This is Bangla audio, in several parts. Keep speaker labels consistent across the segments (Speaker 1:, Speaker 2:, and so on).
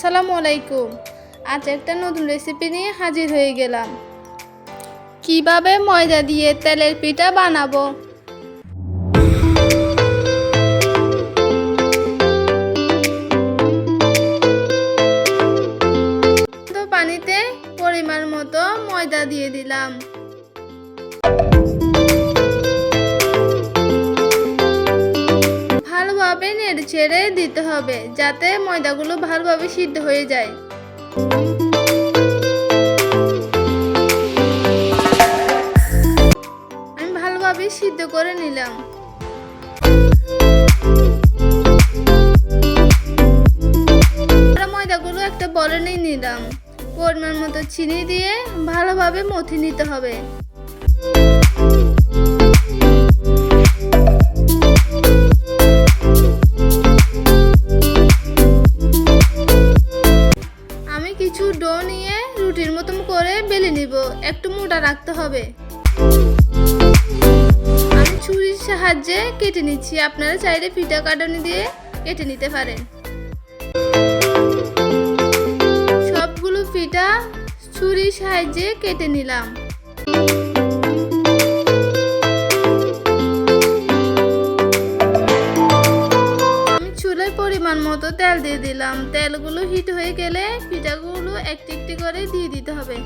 Speaker 1: আসসালামু আলাইকুম। আজ একটা নতুন রেসিপি নিয়ে হাজির হয়ে গেলাম। কীভাবে ময়দা দিয়ে তেলের পিঠা বানাবো? তো পানিতে পরিমাণ মতো ময়দা দিয়ে দিলাম। নেড়ে ছেড়ে দিতে হবে, যাতে ময়দাগুলো ভালোভাবে সিদ্ধ হয়ে যায়। আমি ভালোভাবে সিদ্ধ করে নিলাম। ময়দাগুলো একটা বলে নিলাম। পরিমাণ মতো চিনি দিয়ে ভালোভাবে মথি নিতে হবে। রুটির মতন করে বেলে নিব। একটু মোটা রাখতে হবে। আমি ছুরির সাহায্যে কেটে নিচ্ছি। আপনারা চাইলে ফিটা কাটানি দিয়ে কেটে নিতে পারেন। সবগুলো ফিটা ছুরির সাহায্যে কেটে নিলাম। পরিমাণ মতো তেল দিয়ে দিলাম। তেলগুলো হিট হয়ে গেলে পিঠাগুলো একটি একটি করে দিয়ে দিতে হবে।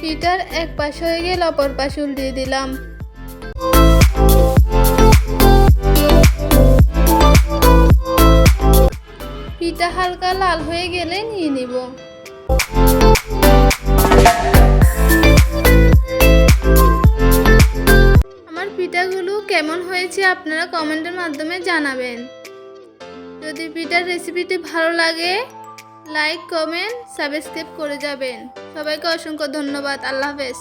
Speaker 1: পিঠার এক পাশ হয়ে গেলে, অপর পাশ উল্টিয়ে দিলাম। হালকা লাল হয়ে গেলে নিয়ে নিব। আমার পিঠাগুলো কেমন হয়েছে আপনারা কমেন্টের মাধ্যমে জানাবেন। যদি পিঠার রেসিপিটি ভালো লাগে, লাইক, কমেন্ট, সাবস্ক্রাইব করে যাবেন। সবাইকে অসংখ্য ধন্যবাদ। আল্লাহ হাফেজ।